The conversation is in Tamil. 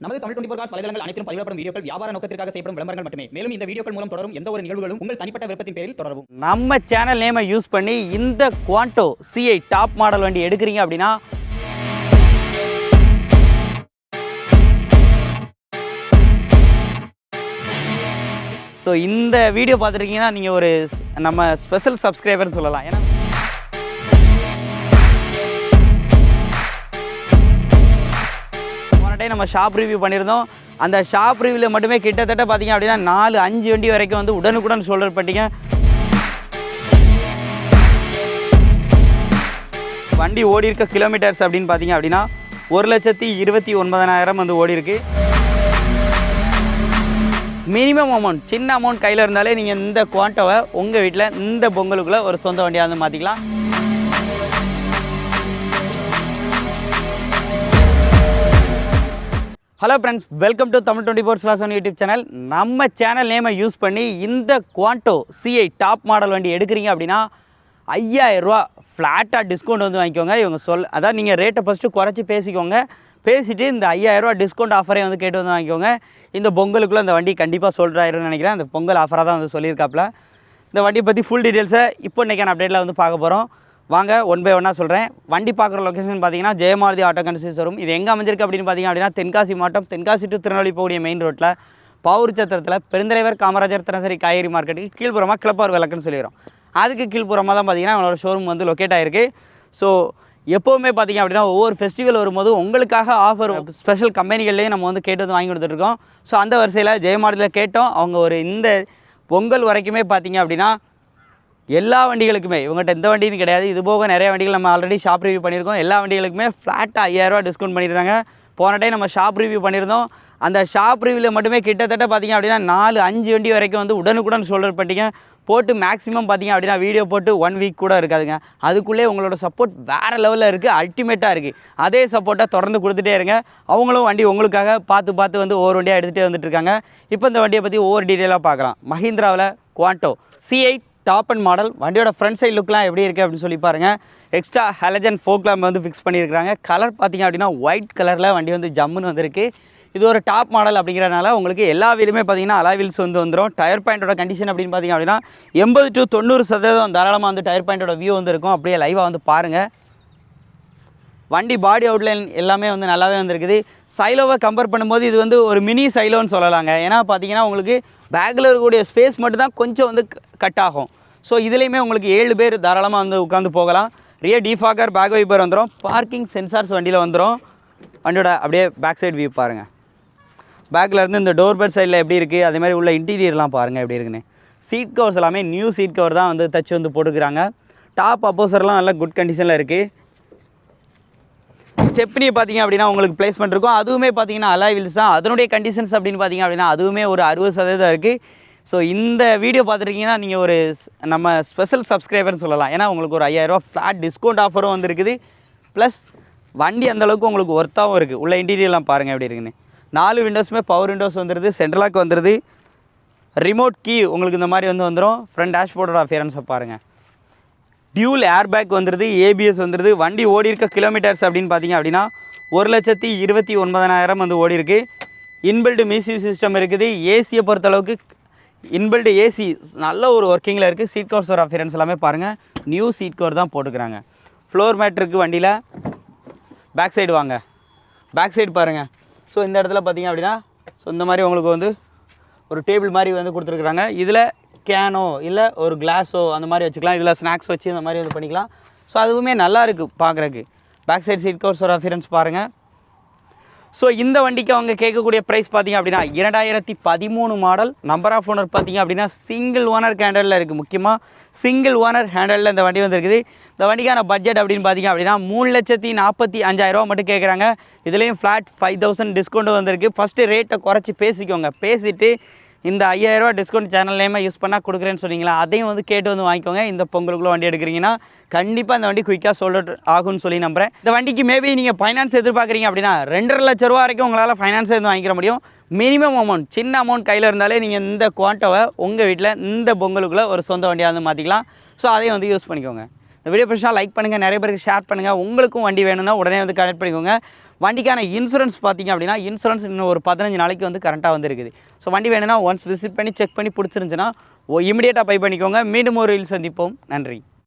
நமது தமிழ் டுவெண்டி காஸ் வலைதளங்கள் அனைத்தும் பதிவிடப்படும் வீடியோக்கள் வியாபார நோக்கத்திற்காக செய்யப்படும் விளம்பரங்கள் மட்டுமே. மேலும் இந்த வீடியோக்கள் மூலம் தொடரும் எந்த ஒரு நிகழ்வுகளும் உங்கள் தனிப்பட்ட விருப்பத்தின் பேரில் தொடரும் நம்ம சேனல் நேமை யூஸ் பண்ணி இந்த குவாண்டோ சிஐ டாப் மாடல் வண்டி எடுக்கிறீங்க அப்படின்னா ஸோ இந்த வீடியோ பார்த்துருக்கீங்கன்னா நீங்கள் ஒரு நம்ம ஸ்பெஷல் சப்ஸ்கிரைபர்னு சொல்லலாம். ஏன்னா போன நம்ம ஷாப் ரிவ்யூ பண்ணியிருந்தோம். அந்த ஷாப் ரிவ்யூவில் மட்டுமே கிட்டத்தட்ட பார்த்தீங்க அப்படின்னா நாலு அஞ்சு வண்டி வரைக்கும் வந்து உடனுக்குடன் சொல்லிருப்பட்டீங்க வண்டி ஓடி இருக்க கிலோமீட்டர்ஸ் அப்படின்னு பார்த்தீங்க அப்படின்னா ஒரு லட்சத்தி இருபத்தி ஒன்பதனாயிரம் வந்து ஓடி இருக்கு. மினிமம் அமௌண்ட் சின்ன அமௌண்ட் கையில் இருந்தாலே நீங்கள் இந்த குவாண்டோவை உங்கள் வீட்டில் இந்த பொங்கலுக்குள்ளே ஒரு சொந்த வண்டியாக வந்து மாற்றிக்கலாம் hello friends welcome to Tamil twenty four slash one YouTube channel நம்ம சேனல் நேமை யூஸ் பண்ணி இந்த குவாண்டோ சிஐ டாப் மாடல் வண்டி எடுக்கிறீங்க அப்படின்னா ஐயாயிரரூவா ஃப்ளாட்டாக டிஸ்கவுண்ட் வந்து வாங்கிக்கோங்க. இவங்க சொல் அதான் நீங்கள் ரேட்டை ஃபஸ்ட்டு குறைச்சி பேசிக்கோங்க. பேசிட்டு இந்த ஐயாயிரரூவா டிஸ்கவுண்ட் ஆஃபரே வந்து கேட்டு வந்து வாங்கிக்கோங்க. இந்த பொங்கலுக்குள்ளே அந்த வண்டி கண்டிப்பாக சொல்கிறாயிருன்னு நினைக்கிறேன். அந்த பொங்கல் ஆஃபராக தான் வந்து சொல்லியிருக்காப்புல. இந்த வண்டியை பற்றி ஃபுல் டீட்டெயில்ஸை இப்போ இன்றைக்கான அப்டேட்டில் வந்து பார்க்க போகிறோம் வாங்க ஒன் பை ஒன்னாக சொல்கிறேன் வண்டி பார்க்குற லொக்கேஷன் பார்த்தீங்கன்னா ஜெயமாரதி ஆட்டோ கன்சல்ஸ் வரும். இது எங்கே அமைஞ்சிருக்கு அப்படின்னு பார்த்தீங்க அப்படின்னா தென்காசி மாவட்டம் தென்காசி டு திருநெல்வேலி போகக்கூடிய மெயின் ரோட்டில் பவுர் சத்திரத்தில் பெருந்தலைவர் காமராஜர் தினசரி காய்கறி மார்க்கெட்டுக்கு கீழ்ப்புறமாக கிளப்பார் விளக்குன்னு சொல்லிடுறோம். அதுக்கு கீழ்ப்புறமாக தான் பார்த்தீங்கன்னா அவங்களோட ஷோரூம் வந்து லொக்கேட் ஆகிருக்கு ஸோ எப்போவுமே பார்த்தீங்க அப்படின்னா ஒவ்வொரு ஃபெஸ்டிவல் வரும்போது உங்களுக்காக ஆஃபர் ஸ்பெஷல் கம்பெனிகள்லேயும் நம்ம வந்து கேட்டு வந்து வாங்கி கொடுத்துட்ருக்கோம் ஸோ அந்த வரிசையில் ஜெயமாரதியில் கேட்டோம். அவங்க ஒரு இந்த பொங்கல் வரைக்குமே பார்த்தீங்க அப்படின்னா எல்லா வண்டிகளுக்குமே இவங்ககிட்ட எந்த வண்டின்னு கிடையாது. இது போக நிறைய வண்டிகள் நம்ம ஆல்ரெடி ஷாப் ரிவ்யூ பண்ணியிருக்கோம். எல்லா வண்டிகளுக்குமே ஃப்ளாட்டாக ஐயாயிரரூவா டிஸ்கவுண்ட் பண்ணியிருந்தாங்க. போன டைம் நம்ம ஷாப் ரிவ்யூ பண்ணியிருந்தோம். அந்த ஷாப் ரிவ்யூவில் மட்டுமே கிட்டத்தட்ட பார்த்தீங்க அப்படின்னா நாலு அஞ்சு வண்டி வரைக்கும் வந்து உடனுக்குடன் சொல்கிற பட்டிங்க போட்டு மேக்ஸிமம் பார்த்தீங்க அப்படின்னா வீடியோ போட்டு ஒன் வீக் கூட இருக்காதுங்க. அதுக்குள்ளே உங்களோட சப்போர்ட் வேறு லெவலில் இருக்குது அல்டிமேட்டாக இருக்குது அதே சப்போர்ட்டை தொடர்ந்து கொடுத்துட்டே இருங்க. அவங்களும் வண்டி உங்களுக்காக பார்த்து பார்த்து வந்து ஒவ்வொரு வண்டியாக எடுத்துகிட்டே வந்துட்டு இருக்காங்க. இப்போ இந்த வண்டியை பற்றி ஒவ்வொரு டீட்டெயிலாக பார்க்கலாம். மஹிந்திராவில் Quanto C eight top and model வண்டியோட ஃப்ரண்ட் சைட் லுக்லாம் எப்படி இருக்குது அப்படின்னு சொல்லி பாருங்கள் எக்ஸ்ட்ரா ஹலஜன் ஃபோக் லேம்ப் வந்து ஃபிக்ஸ் பண்ணியிருக்காங்க கலர் பார்த்தீங்க அப்படின்னா ஒயிட் கலரில் வண்டி வந்து ஜம்முன்னு வந்திருக்கு. இது ஒரு டாப் மாடல் அப்படிங்கிறனால உங்களுக்கு எல்லா வீலுமே பார்த்தீங்கன்னா அலா வீல்ஸ் வந்து வந்துடும் டயர் பாயிண்டோட கண்டிஷன் அப்படின்னு பார்த்தீங்க அப்படின்னா எண்பது டு தொண்ணூறு சதவீதம் தாராளமாக வந்து டயர் பாயிண்டோட வியூ வந்து இருக்கும். அப்படியே லைவாக வந்து பாருங்கள் வண்டி பாடி அவுட்லைன் எல்லாமே வந்து நல்லாவே வந்திருக்குது. சைலோவை கம்பேர் பண்ணும்போது இது வந்து ஒரு மினி சைலோன்னு சொல்லலாங்க. ஏன்னா பார்த்தீங்கன்னா உங்களுக்கு பேக்கில் இருக்கக்கூடிய ஸ்பேஸ் மட்டும்தான் கொஞ்சம் வந்து கட் ஆகும். ஸோ இதுலேயுமே உங்களுக்கு ஏழு பேர் தாராளமாக வந்து உட்காந்து போகலாம். ரியர் டிஃபாகர் பேக் வைப்பர் வந்துடும் பார்க்கிங் சென்சார்ஸ் வண்டியில் வந்துடும் வண்டியோட அப்படியே பேக் சைடு வியூ பாருங்கள் பேக்கில் இருந்து இந்த டோர் பெட் சைடில் எப்படி இருக்குது அதே மாதிரி உள்ள இன்டீரியர்லாம் பாருங்கள் எப்படி இருக்குன்னு. சீட் கவர்ஸ் எல்லாமே நியூ சீட் கவர் தான் வந்து தச்சு வந்து போட்டுக்கிறாங்க. டாப் அப்போசர்லாம் நல்ல குட் கண்டிஷனில் இருக்குது ஸ்டெப்னி பார்த்தீங்க அப்படின்னா உங்களுக்கு பிளேஸ்மெண்ட் இருக்கும். அதுவுமே பார்த்தீங்கன்னா அலாய் வீல்ஸ் தான். அதனுடைய கண்டிஷன்ஸ் அப்படின்னு பார்த்தீங்க அப்படின்னா அதுவுமே ஒரு அறுபது சதவீதம் இருக்குது ஸோ இந்த வீடியோ பார்த்துருக்கீங்கன்னா நீங்கள் ஒரு ஸ்- நம்ம ஸ்பெஷல் சப்ஸ்கிரைபர்னு சொல்லலாம். ஏன்னா உங்களுக்கு ஒரு ஐயாயிரரூவா ஃப்ளாட் டிஸ்கவுண்ட் ஆஃபரும் வந்துருக்குது. ப்ளஸ் வண்டி அந்தளவுக்கு உங்களுக்கு ஒர்த்தாகவும் இருக்குது உள்ள இன்டீரியர்லாம் பாருங்கள் எப்படி இருக்குன்னு. நாலு விண்டோஸுமே பவர் விண்டோஸ் வந்துடுது சென்ட்ரலாக் வந்துடுது ரிமோட் கீ உங்களுக்கு இந்த மாதிரி வந்து வந்துடும் ஃப்ரண்ட் டேஷ்போர்டோட அஃபியரன்ஸை பாருங்கள் டியூல் ஏர்பேக் வந்துடுது ஏபிஎஸ் வந்துடுது வண்டி ஓடி இருக்க கிலோமீட்டர்ஸ் அப்படின்னு பார்த்தீங்க அப்படின்னா ஒரு லட்சத்தி இருபத்தி ஒன்பதனாயிரம் வந்து ஓடி இருக்குது இன்பில்டு மியூசிக் சிஸ்டம் இருக்குது ஏசியை பொறுத்தளவுக்கு இன்பில்டு ஏசி நல்ல ஒரு ஒர்க்கிங்கில் இருக்குது சீட் கவர்ஸோட அஃபியரன்ஸ் எல்லாமே பாருங்கள் நியூ சீட் கோர் தான் போட்டுக்கிறாங்க. ஃப்ளோர் மேட் இருக்குது வண்டியில். பேக் சைடு வாங்க. பேக் சைடு பாருங்கள் ஸோ இந்த இடத்துல பார்த்தீங்க அப்படின்னா ஸோ இந்த மாதிரி உங்களுக்கு வந்து ஒரு டேபிள் மாதிரி வந்து கொடுத்துருக்குறாங்க. இதில் கேனோ இல்லை ஒரு கிளாஸோ அந்த மாதிரி வச்சுக்கலாம். இதில் ஸ்நாக்ஸ் வச்சு இந்த மாதிரி இது பண்ணிக்கலாம். ஸோ அதுவுமே நல்லா இருக்குது பார்க்குறக்கு பேக் சைட் சீட் கவர்ஸோட அஃபியரன்ஸ் பாருங்கள் ஸோ இந்த வண்டிக்கு அவங்க கேட்கக்கூடிய ப்ரைஸ் பார்த்தீங்க அப்படின்னா இரண்டாயிரத்தி பதிமூணு மாடல் நம்பர் ஆஃப் ஓனர் பார்த்தீங்க அப்படின்னா சிங்கிள் ஓனர் ஹேண்டலில் இருக்குது முக்கியமாக சிங்கிள் ஓனர் ஹேண்டலில் இந்த வண்டி வந்துருக்குது. இந்த வண்டிக்கான பட்ஜெட் அப்படின்னு பார்த்தீங்க அப்படின்னா மூணு லட்சத்தி நாற்பத்தி அஞ்சாயிரரூவா மட்டும் கேட்குறாங்க இதுலேயும் ஃப்ளாட் ஃபைவ் தௌசண்ட் டிஸ்கவுண்ட் வந்திருக்கு. ஃபஸ்ட்டு ரேட்டை குறைச்சி பேசிக்கோங்க. பேசிவிட்டு இந்த ஐயாயிரரூவா டிஸ்கவுண்ட் சேனல் நேமாக யூஸ் பண்ணால் கொடுக்குறேன்னு சொன்னீங்களா அதையும் வந்து கேட்டு வந்து வாங்கிக்கோங்க. இந்த பொங்கலுக்குள்ளே வண்டி எடுக்கிறீங்கன்னா கண்டிப்பாக அந்த வண்டி குயிக்காக சொல்லிட்டு ஆகும்னு சொல்லி நம்புறேன். இந்த வண்டிக்கு மேபி நீங்கள் ஃபைனான்ஸ் எதிர்பார்க்குறீங்க அப்படின்னா ரெண்டரை லட்ச ரூபா வரைக்கும் உங்களால் ஃபைனான்ஸ் எதுவும் வாங்கிக்கிற முடியும். மினிமம் அமௌண்ட் சின்ன அமௌண்ட் கையில் இருந்தாலே நீங்கள் இந்த குவாண்டோவை உங்கள் வீட்டில் இந்த பொங்கலுக்குள்ளே ஒரு சொந்த வண்டியாக வந்து மாற்றிக்கலாம் ஸோ அதையும் வந்து யூஸ் பண்ணிக்கோங்க. இந்த வீடியோ பிடிச்சா லைக் பண்ணுங்கள் நிறைய பேருக்கு ஷேர் பண்ணுங்கள் உங்களுக்கும் வண்டி வேணும்னா உடனே வந்து கனெக்ட் பண்ணிக்கோங்க. வண்டிக்கான இன்சூரன்ஸ் பார்த்தீங்க அப்படின்னா இன்சூரன்ஸ் இன்னும் ஒரு பதினஞ்சு நாளைக்கு வந்து கரண்ட்டாக வந்து இருக்குது. ஸோ வண்டி வேணும்னா ஒன்ஸ் விசிட் பண்ணி செக் பண்ணி பிடிச்சிருந்துச்சுன்னா இமிடியேட்டாக பை பண்ணிக்கோங்க. மீண்டும் ஒரு ரீல் சந்திப்போம். நன்றி.